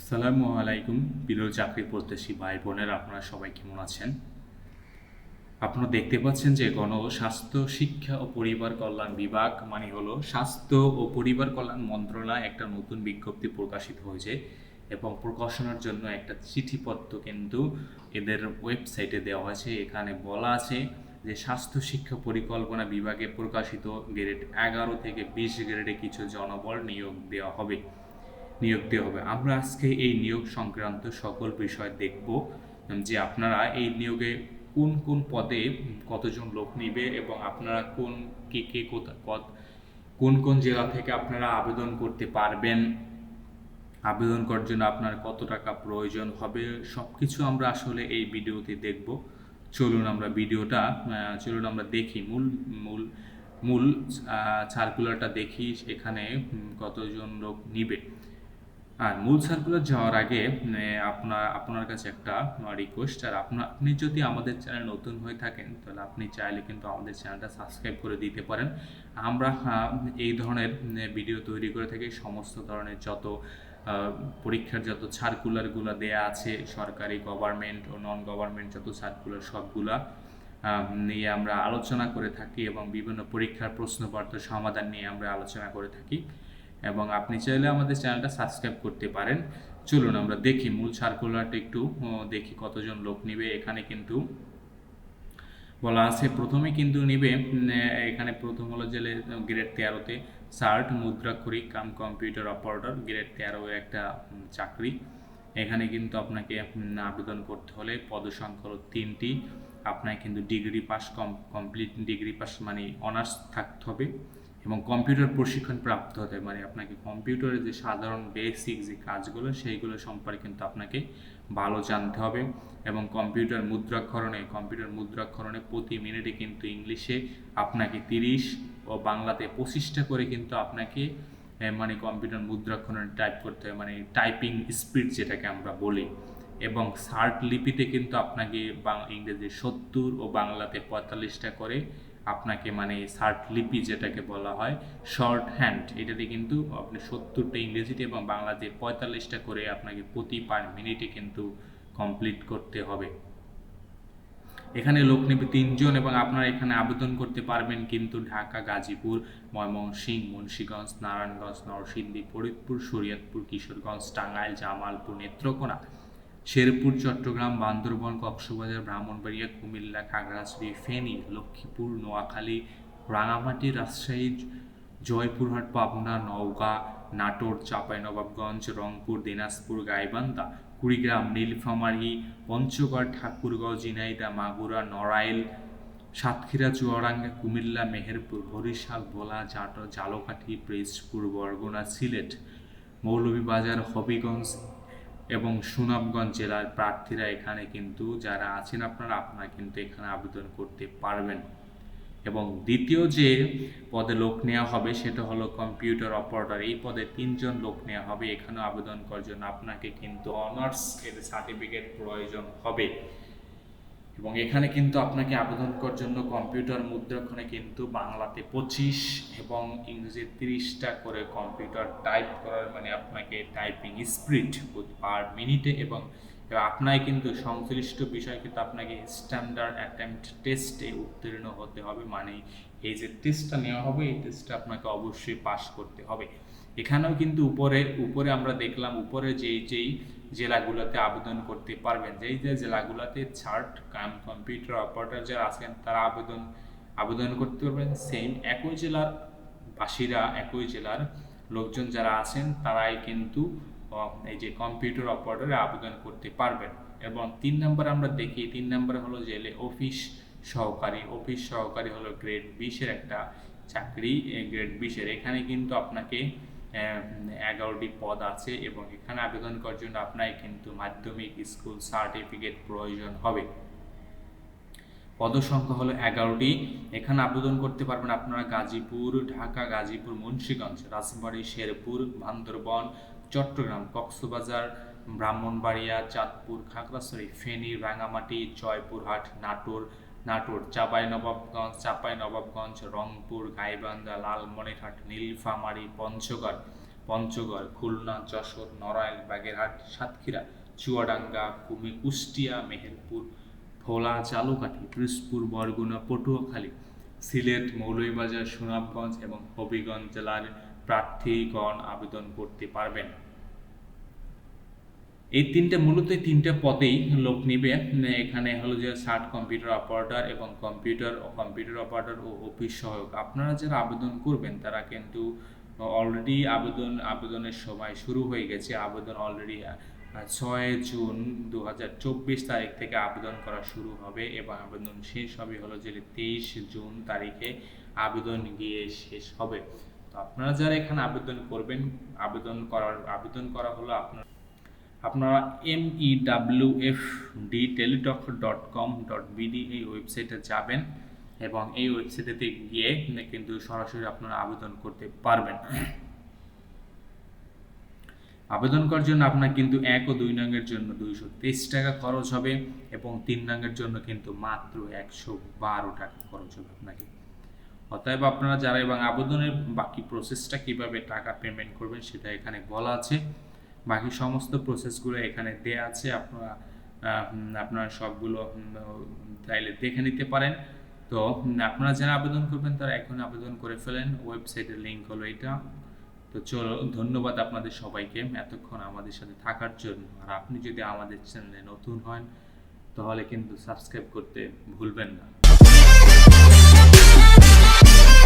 আসসালামু আলাইকুম প্রিয় চাকরি প্রত্যাশী ভাই বোনেরা, আপনারা সবাই কেমন আছেন? আপনারা দেখতে পাচ্ছেন যে গণ স্বাস্থ্য, শিক্ষা ও পরিবার কল্যাণ বিভাগ মানে হলো স্বাস্থ্য ও পরিবার কল্যাণ মন্ত্রণালয়, একটা নতুন বিজ্ঞপ্তি প্রকাশিত হয়েছে এবং প্রকাশনার জন্য একটা চিঠিপত্র কিন্তু এদের ওয়েবসাইটে দেওয়া হয়েছে। এখানে বলা আছে যে স্বাস্থ্য শিক্ষা পরিকল্পনা বিভাগে প্রকাশিত গ্রেড এগারো থেকে বিশ গ্রেডে কিছু জনবল নিয়োগ দেওয়া হবে। নিয়োগ দেওয়া হবে। আমরা আজকে এই নিয়োগ সংক্রান্ত সকল বিষয় দেখব, যে আপনারা এই নিয়োগে কোন কোন পদে কতজন লোক নিবে এবং আপনারা কোন কে কে কত- কোন কোন জেলা থেকে আপনারা আবেদন করতে পারবেন, আবেদন করার জন্য আপনার কত টাকা প্রয়োজন হবে সব কিছু আমরা আসলে এই ভিডিওতে দেখব। চলুন আমরা ভিডিওটা চলুন আমরা দেখি মূল মূল মূল সার্কুলারটা দেখি এখানে কতজন লোক নিবে। আর মূল সার্কুলার যাওয়ার আগে আপনার আপনার কাছে একটা রিকোয়েস্ট আর আপনার আপনি যদি আমাদের চ্যানেল নতুন হয়ে থাকেন, তাহলে আপনি চাইলে কিন্তু আমাদের চ্যানেলটা সাবস্ক্রাইব করে দিতে পারেন। আমরা এই ধরনের ভিডিও তৈরি করে থাকি। সমস্ত ধরনের যত পরীক্ষার যত সার্কুলারগুলো দেয়া আছে, সরকারি গভর্নমেন্ট ও নন গভর্নমেন্ট যত সার্কুলার সবগুলা নিয়ে আমরা আলোচনা করে থাকি এবং বিভিন্ন পরীক্ষার প্রশ্নপত্র সমাধান নিয়ে আমরা আলোচনা করে থাকি। এবং আপনি চাইলে আমাদের চ্যানেলটা সাবস্ক্রাইব করতে পারেন। চলুন আমরা দেখি, মূল সার্কুলারটা একটু দেখি কতজন লোক নিবে। এখানে কিন্তু বলা আছে, প্রথমে কিন্তু নিবে এখানে প্রথম হলো যে গ্রেড তেরোতে সার্ট মুদ্রাক্ষরিক, কাম কম্পিউটার অপারেটর, গ্রেড তেরো একটা চাকরি। এখানে কিন্তু আপনাকে আবেদন করতে হলে পদসংখ্যা তিনটি। আপনাকে কিন্তু degree pass complete degree pass মানে অনার্স থাকতে হবে। এবং কম্পিউটার প্রশিক্ষণ প্রাপ্ত হতে হবে মানে আপনাকে কম্পিউটারের যে সাধারণ বেসিক যে কাজগুলো, সেইগুলো সম্পর্কে কিন্তু আপনাকে ভালো জানতে হবে। এবং কম্পিউটার মুদ্রাক্ষরণে কম্পিউটার মুদ্রাক্ষরণে প্রতি মিনিটে কিন্তু ইংলিশে আপনাকে তিরিশ ও বাংলাতে পঁচিশটা করে কিন্তু আপনাকে মানে কম্পিউটার মুদ্রাক্ষরণে টাইপ করতে হবে। মানে টাইপিং স্পিড যেটাকে আমরা বলি। এবং শার্ট লিপিতে কিন্তু আপনাকে বাং- ইংরেজি সত্তর ও বাংলাতে পঁয়তাল্লিশটা করে আপনাকে মানে শার্ট লিপি যেটাকে বলা হয় শর্ট হ্যান্ড এটাতে কিন্তু আপনি সত্তরটা ইংরেজিতে এবং বাংলাতে পঁয়তাল্লিশটা করে আপনাকে প্রতি পার মিনিটে কিন্তু কমপ্লিট করতে হবে। এখানে লোক নেবে তিনজন এবং আপনারা এখানে আবেদন করতে পারবেন কিন্তু ঢাকা, গাজীপুর, ময়মনসিংহ, মুন্সীগঞ্জ, নারায়ণগঞ্জ, নরসিংদী, ফরিদপুর, শরীয়তপুর, কিশোরগঞ্জ, টাঙ্গাইল, জামালপুর, নেত্রকোনা। শেরপুর, চট্টগ্রাম, বান্দরবন, কক্সবাজার, ব্রাহ্মণবাড়িয়া, কুমিল্লা, খাগড়াছড়ি, ফেনী, লক্ষ্মীপুর, নোয়াখালী, রাঙামাটি, রাজশাহী, জয়পুরহাট, পাবনা, নওগাঁ, নাটোর, চাঁপাইনবাবগঞ্জ, রংপুর, দিনাজপুর, গাইবান্ধা, কুড়িগ্রাম, নীলফামারী, পঞ্চগড়, ঠাকুরগাঁও ঝিনাইদহ মাগুরা, নড়াইল, সাতক্ষীরা, চুয়াডাঙ্গা, কুমিল্লা, মেহেরপুর, বরিশাল, ভোলা, জাট, জালকাঠি প্রেসপুর বরগুনা, সিলেট, মৌলভীবাজার, হবিগঞ্জ এবং সুনামগঞ্জ জেলার প্রার্থীরা এখানে কিন্তু যারা আছেন আপনারা আপনারা কিন্তু এখানে আবেদন করতে পারবেন। এবং দ্বিতীয় যে পদে লোক নেওয়া হবে সেটা হলো কম্পিউটার অপারেটর। এই পদে তিনজন লোক নেওয়া হবে। এখানে আবেদন করার জন্য আপনাকে কিন্তু অনার্স এর সার্টিফিকেট প্রয়োজন হবে। এবং এখানে কিন্তু আপনাকে আবেদন করার জন্য কম্পিউটার মুদ্রাক্ষণে কিন্তু বাংলাতে পঁচিশ এবং ইংরেজি তিরিশটা করে কম্পিউটার টাইপ করার মানে আপনাকে টাইপিং স্পিড পার মিনিটে এবং আপনাকে কিন্তু সংশ্লিষ্ট বিষয় কিন্তু আপনাকে স্ট্যান্ডার্ড অ্যাটেম্পট টেস্টে উত্তীর্ণ হতে হবে। মানে এই যে টেস্টটা নেওয়া হবে, এই টেস্টটা আপনাকে অবশ্যই পাস করতে হবে। এখানেও কিন্তু উপরে উপরে আমরা দেখলাম, উপরে যেই যেই জেলাগুলোতে আবেদন করতে পারবেন, যেই যে জেলাগুলোতে ছার্ট কাম কম্পিউটার অপারেটর যারা আছেন, তারা আবেদন আবেদন করতে পারবেন। সেম একই জেলার বাসীরা, একই জেলার লোকজন যারা আছেন, তারাই কিন্তু এই যে কম্পিউটার অপারেটরে আবেদন করতে পারবেন। এবং তিন নম্বর আমরা দেখি, তিন নম্বর হলো জেলে অফিস সহকারী অফিস সহকারী হলো গ্রেড বিশের একটা চাকরি গ্রেড বিশের। এখানে কিন্তু আপনাকে এগারোটি পদ আছে এবং এখানে আবেদন করার জন্য আপনাকে কিন্তু মাধ্যমিক স্কুল সার্টিফিকেট প্রয়োজন হবে। পদসংখ্যা হলো এগারোটি। এখানে আবেদন করতে পারবেন আপনারা গাজীপুর, ঢাকা, গাজীপুর, মুন্সিগঞ্জ, রাজবাড়ী, শেরপুর, বান্দরবন, চট্টগ্রাম, কক্সবাজার, ব্রাহ্মণবাড়িয়া, চাঁদপুর, খাগড়াছড়ি, ফেনী রাঙামাটি জয়পুরহাট, নাটোর নাটোর চাঁপাইনবাবগঞ্জ চাঁপাইনবাবগঞ্জ রংপুর, গাইবান্ধা, লালমনিরহাট, নীলফামারী, পঞ্চগড় পঞ্চগড়, খুলনা, যশোর, নড়াইল, বাগেরহাট, সাতক্ষীরা, চুয়াডাঙ্গা, কুমি, কুষ্টিয়া, মেহেরপুর, ভোলা, চালুকাঠি পিরোজপুর বরগুনা, পটুয়াখালী, সিলেট, মৌলভীবাজার, সুনামগঞ্জ এবং হবিগঞ্জ জেলার প্রার্থীগণ আবেদন করতে পারবেন। এই তিনটে, মূলত এই তিনটে পদেই লোক নিবে। এখানে হলো যে ষাট কম্পিউটার অপারেটর এবং কম্পিউটার ও কম্পিউটার অপারেটর ও অফিস সহায়ক। আপনারা যারা আবেদন করবেন, তারা কিন্তু অলরেডি আবেদন, আবেদনের সময় শুরু হয়ে গেছে। আবেদন অলরেডি ছয় জুন দু হাজার চব্বিশ তারিখ থেকে আবেদন করা শুরু হবে এবং আবেদন শেষ হবে হলো যে তেইশ জুন তারিখে আবেদন গিয়ে শেষ হবে। তো আপনারা যারা এখানে আবেদন করবেন, আবেদন করার, আবেদন করা হলো আপনার আপনারা M E W F D Teletalk dot com dot BD এই ওয়েবসাইটে যাবেন এবং এই ওয়েবসাইটেতে গিয়ে কিন্তু সরাসরি আপনারা আবেদন করতে পারবেন। আবেদন করার জন্য আপনার কিন্তু এক ও দুই নঙ্গের জন্য দুইশো তেইশ টাকা খরচ হবে এবং তিন নঙ্গের জন্য কিন্তু মাত্র একশো বারো টাকা খরচ হবে আপনাকে। অতএব আপনারা যারা এবং আবেদনের বাকি প্রসেসটা কীভাবে টাকা পেমেন্ট করবেন সেটা এখানে বলা আছে। বাকি সমস্ত প্রসেসগুলো এখানে দেয়া আছে, আপনারা আপনারা সবগুলো চাইলে দেখে নিতে পারেন। তো আপনারা যারা আবেদন করবেন তারা এখন আবেদন করে ফেলেন ওয়েবসাইটের লিঙ্ক হলো এটা। তো চলো, ধন্যবাদ আপনাদের সবাইকে এতক্ষণ আমাদের সাথে থাকার জন্য। আর আপনি যদি আমাদের চ্যানেলে নতুন হন, তাহলে কিন্তু সাবস্ক্রাইব করতে ভুলবেন না।